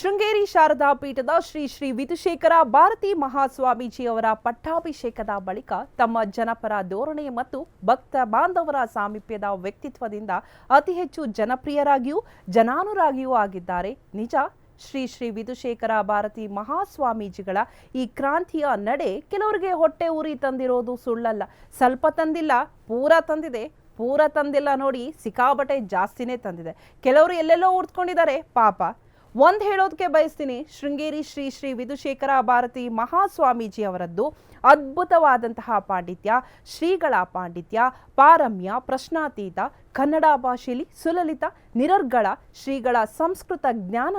ಶೃಂಗೇರಿ ಶಾರದಾ ಪೀಠದ ಶ್ರೀ ಶ್ರೀ ವಿಧುಶೇಖರ ಭಾರತಿ ಮಹಾಸ್ವಾಮೀಜಿಯವರ ಪಟ್ಟಾಭಿಷೇಕದ ಬಳಿಕ ತಮ್ಮ ಜನಪರ ಧೋರಣೆ ಮತ್ತು ಭಕ್ತ ಬಾಂಧವರ ಸಾಮೀಪ್ಯದ ವ್ಯಕ್ತಿತ್ವದಿಂದ ಅತಿ ಹೆಚ್ಚು ಜನಪ್ರಿಯರಾಗಿಯೂ ಜನಾನುರಾಗಿಯೂ ಆಗಿದ್ದಾರೆ. ನಿಜ, ಶ್ರೀ ಶ್ರೀ ವಿಧುಶೇಖರ ಭಾರತಿ ಮಹಾಸ್ವಾಮೀಜಿಗಳ ಈ ಕ್ರಾಂತಿಯ ನಡೆ ಕೆಲವರಿಗೆ ಹೊಟ್ಟೆ ಉರಿ ತಂದಿರೋದು ಸುಳ್ಳಲ್ಲ. ಸ್ವಲ್ಪ ತಂದಿಲ್ಲ, ಪೂರ ತಂದಿದೆ, ಪೂರ ತಂದಿಲ್ಲ ನೋಡಿ ಸಿಕ್ಕಾಬಟ್ಟೆ ಜಾಸ್ತಿನೇ ತಂದಿದೆ. ಕೆಲವರು ಎಲ್ಲೆಲ್ಲೋ ಉರ್ತ್ಕೊಂಡಿದ್ದಾರೆ ಪಾಪ. ಒಂದ್ ಹೇಳೋದಕ್ಕೆ ಬಯಸ್ತೀನಿ. ಶೃಂಗೇರಿ ಶ್ರೀ ಶ್ರೀ ವಿಧುಶೇಖರ ಭಾರತಿ ಮಹಾಸ್ವಾಮೀಜಿ ಅವರದ್ದು ಅದ್ಭುತವಾದಂತಹ ಪಾಂಡಿತ್ಯ, ಶ್ರೀಗಳ ಪಾಂಡಿತ್ಯ, ಪಾರಮ್ಯ, ಪ್ರಶ್ನಾತೀತ ಕನ್ನಡ ಭಾಷೆಯಲ್ಲಿ ಸುಲಲಿತ ನಿರರ್ಗಳ ಶ್ರೀಗಳ ಸಂಸ್ಕೃತ ಜ್ಞಾನ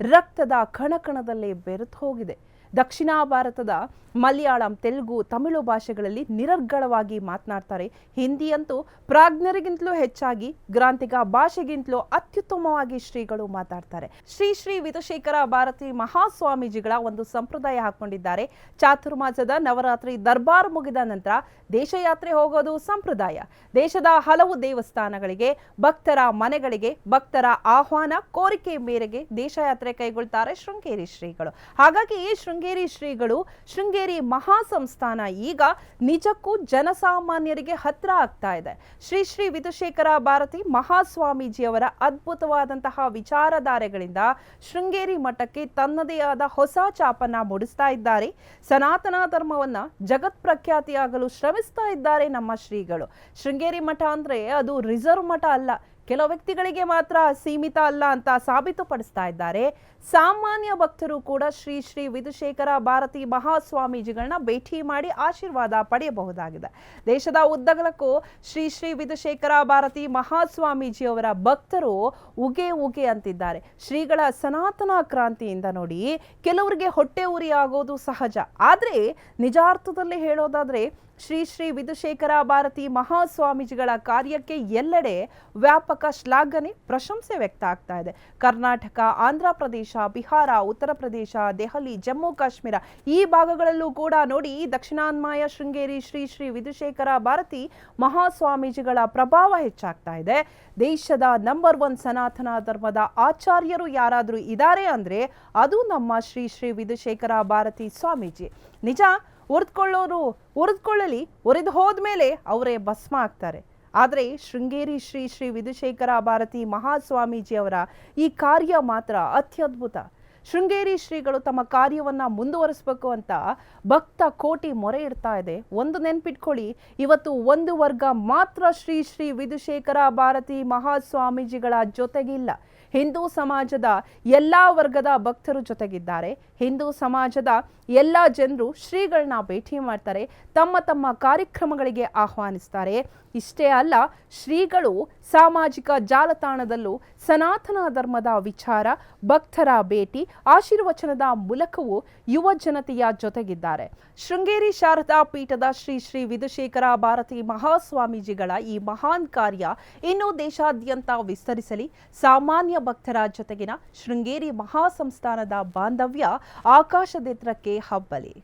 ರಕ್ತದ ಕಣಕಣದಲ್ಲೇ ಬೆರೆತು ಹೋಗಿದೆ. ದಕ್ಷಿಣ ಭಾರತದ ಮಲಯಾಳಂ, ತೆಲುಗು, ತಮಿಳು ಭಾಷೆಗಳಲ್ಲಿ ನಿರರ್ಗಳವಾಗಿ ಮಾತನಾಡ್ತಾರೆ. ಹಿಂದಿಯಂತೂ ಪ್ರಾಜ್ಞರಿಗಿಂತಲೂ ಹೆಚ್ಚಾಗಿ ಗ್ರಾಂಥಿಕ ಭಾಷೆಗಿಂತಲೂ ಅತ್ಯುತ್ತಮವಾಗಿ ಶ್ರೀಗಳು ಮಾತಾಡ್ತಾರೆ. ಶ್ರೀ ಶ್ರೀ ವಿಧುಶೇಖರ ಭಾರತಿ ಮಹಾಸ್ವಾಮೀಜಿಗಳ ಒಂದು ಸಂಪ್ರದಾಯ ಹಾಕೊಂಡಿದ್ದಾರೆ. ಚಾತುರ್ಮಾಸದ ನವರಾತ್ರಿ ದರ್ಬಾರ್ ಮುಗಿದ ನಂತರ ದೇಶಯಾತ್ರೆ ಹೋಗೋದು ಸಂಪ್ರದಾಯ. ದೇಶದ ಹಲವು ದೇವಸ್ಥಾನಗಳಿಗೆ ಭಕ್ತರ ಮನೆಗಳಿಗೆ, ಭಕ್ತರ ಆಹ್ವಾನ, ಕೋರಿಕೆ ಮೇರೆಗೆ ದೇಶಯಾತ್ರೆ ಕೈಗೊಳ್ತಾರೆ ಶೃಂಗೇರಿ ಶ್ರೀಗಳು. ಹಾಗಾಗಿ ಈ ಶೃಂಗೇರಿ ಶ್ರೀಗಳು, ಶೃಂಗೇರಿ ಮಹಾಸಂಸ್ಥಾನ ಈಗ ನಿಜಕ್ಕೂ ಜನಸಾಮಾನ್ಯರಿಗೆ ಹತ್ರ ಆಗ್ತಾ ಇದೆ. ಶ್ರೀ ಶ್ರೀ ವಿಧುಶೇಖರ ಭಾರತಿ ಮಹಾಸ್ವಾಮೀಜಿಯವರ ಅದ್ಭುತವಾದಂತಹ ವಿಚಾರಧಾರೆಗಳಿಂದ ಶೃಂಗೇರಿ ಮಠಕ್ಕೆ ತನ್ನದೇ ಆದ ಹೊಸ ಚಾಪನ್ನ ಮೂಡಿಸ್ತಾ ಇದ್ದಾರೆ. ಸನಾತನ ಧರ್ಮವನ್ನ ಜಗತ್ ಪ್ರಖ್ಯಾತಿಯಾಗಲು ಶ್ರಮಿಸ್ತಾ ಇದ್ದಾರೆ ನಮ್ಮ ಶ್ರೀಗಳು. ಶೃಂಗೇರಿ ಮಠ ಅಂದ್ರೆ ಅದು ರಿಸರ್ವ್ ಮಠ ಅಲ್ಲ, ಕೆಲವು ವ್ಯಕ್ತಿಗಳಿಗೆ ಮಾತ್ರ ಸೀಮಿತ ಅಲ್ಲ ಅಂತ ಸಾಬೀತುಪಡಿಸ್ತಾ ಇದ್ದಾರೆ. ಸಾಮಾನ್ಯ ಭಕ್ತರು ಕೂಡ ಶ್ರೀ ಶ್ರೀ ವಿಧುಶೇಖರ ಭಾರತಿ ಮಹಾಸ್ವಾಮೀಜಿಗಳನ್ನ ಭೇಟಿ ಮಾಡಿ ಆಶೀರ್ವಾದ ಪಡೆಯಬಹುದಾಗಿದೆ. ದೇಶದ ಉದ್ದಗಲಕ್ಕೂ ಶ್ರೀ ಶ್ರೀ ವಿಧುಶೇಖರ ಭಾರತಿ ಮಹಾಸ್ವಾಮೀಜಿಯವರ ಭಕ್ತರು ಉಗೆ ಉಗೆ ಅಂತಿದ್ದಾರೆ. ಶ್ರೀಗಳ ಸನಾತನ ಕ್ರಾಂತಿಯಿಂದ ನೋಡಿ ಕೆಲವರಿಗೆ ಹೊಟ್ಟೆ ಉರಿ ಆಗೋದು ಸಹಜ. ಆದ್ರೆ ನಿಜಾರ್ಥದಲ್ಲಿ ಹೇಳೋದಾದ್ರೆ ಶ್ರೀ ಶ್ರೀ ವಿಧುಶೇಖರ ಭಾರತಿ ಮಹಾಸ್ವಾಮೀಜಿಗಳ ಕಾರ್ಯಕ್ಕೆ ಎಲ್ಲೆಡೆ ವ್ಯಾಪಕ ಶ್ಲಾಘನೆ, ಪ್ರಶಂಸೆ ವ್ಯಕ್ತ ಆಗ್ತಾ ಇದೆ. ಕರ್ನಾಟಕ, ಆಂಧ್ರ ಪ್ರದೇಶ, ಬಿಹಾರ, ಉತ್ತರ ಪ್ರದೇಶ, ದೆಹಲಿ, ಜಮ್ಮು, ಕಾಶ್ಮೀರ ಈ ಭಾಗಗಳಲ್ಲೂ ಕೂಡ ನೋಡಿ ದಕ್ಷಿಣಾನ್ಮಾಯ ಶೃಂಗೇರಿ ಶ್ರೀ ಶ್ರೀ ವಿಧುಶೇಖರ ಭಾರತಿ ಮಹಾಸ್ವಾಮೀಜಿಗಳ ಪ್ರಭಾವ ಹೆಚ್ಚಾಗ್ತಾ ಇದೆ. ದೇಶದ ನಂಬರ್ ಒನ್ ಸನಾತನ ಧರ್ಮದ ಆಚಾರ್ಯರು ಯಾರಾದರೂ ಇದ್ದಾರೆ ಅಂದರೆ ಅದು ನಮ್ಮ ಶ್ರೀ ಶ್ರೀ ವಿಧುಶೇಖರ ಭಾರತಿ ಸ್ವಾಮೀಜಿ. ನಿಜ ಉರಿದ್ಕೊಳ್ಳೋರು ಒರೆದು ಹೋದ ಹೋದ್ಮೇಲೆ ಅವರೇ ಭಸ್ಮ ಆಗ್ತಾರೆ. ಆದರೆ ಶೃಂಗೇರಿ ಶ್ರೀ ಶ್ರೀ ವಿಧುಶೇಖರ ಭಾರತಿ ಮಹಾಸ್ವಾಮೀಜಿ ಅವರ ಈ ಕಾರ್ಯ ಮಾತ್ರ ಅತ್ಯದ್ಭುತ. ಶೃಂಗೇರಿ ಶ್ರೀಗಳು ತಮ್ಮ ಕಾರ್ಯವನ್ನ ಮುಂದುವರಿಸಬೇಕು ಅಂತ ಭಕ್ತ ಕೋಟಿ ಮೊರೆ ಇಡ್ತಾ ಇದೆ. ಒಂದು ನೆನ್ಪಿಟ್ಕೊಳ್ಳಿ, ಇವತ್ತು ಒಂದು ವರ್ಗ ಮಾತ್ರ ಶ್ರೀ ಶ್ರೀ ವಿಧುಶೇಖರ ಭಾರತಿ ಮಹಾಸ್ವಾಮೀಜಿಗಳ ಜೊತೆಗಿಲ್ಲ. ಹಿಂದೂ ಸಮಾಜದ ಎಲ್ಲ ವರ್ಗದ ಭಕ್ತರು ಜೊತೆಗಿದ್ದಾರೆ. ಹಿಂದೂ ಸಮಾಜದ ಎಲ್ಲ ಜನರು ಶ್ರೀಗಳನ್ನ ಭೇಟಿ ಮಾಡ್ತಾರೆ, ತಮ್ಮ ತಮ್ಮ ಕಾರ್ಯಕ್ರಮಗಳಿಗೆ ಆಹ್ವಾನಿಸ್ತಾರೆ. ಇಷ್ಟೇ ಅಲ್ಲ, ಶ್ರೀಗಳು ಸಾಮಾಜಿಕ ಜಾಲತಾಣದಲ್ಲೂ ಸನಾತನ ಧರ್ಮದ ವಿಚಾರ, ಭಕ್ತರ ಭೇಟಿ, ಆಶೀರ್ವಚನದ ಮೂಲಕವೂ ಯುವ ಜನತೆಯ ಜೊತೆಗಿದ್ದಾರೆ. ಶೃಂಗೇರಿ ಶಾರದಾ ಪೀಠದ ಶ್ರೀ ಶ್ರೀ ವಿಧುಶೇಖರ ಭಾರತಿ ಮಹಾಸ್ವಾಮೀಜಿಗಳ ಈ ಮಹಾನ್ ಕಾರ್ಯ ಇನ್ನೂ ದೇಶಾದ್ಯಂತ ವಿಸ್ತರಿಸಲಿ. ಸಾಮಾನ್ಯ ಭಕ್ತರ ಜೊತೆಗಿನ ಶೃಂಗೇರಿ ಮಹಾಸಂಸ್ಥಾನದ ಬಾಂಧವ್ಯ ಆಕಾಶದೆತ್ತರಕ್ಕೆ ಹಬ್ಬಲಿ.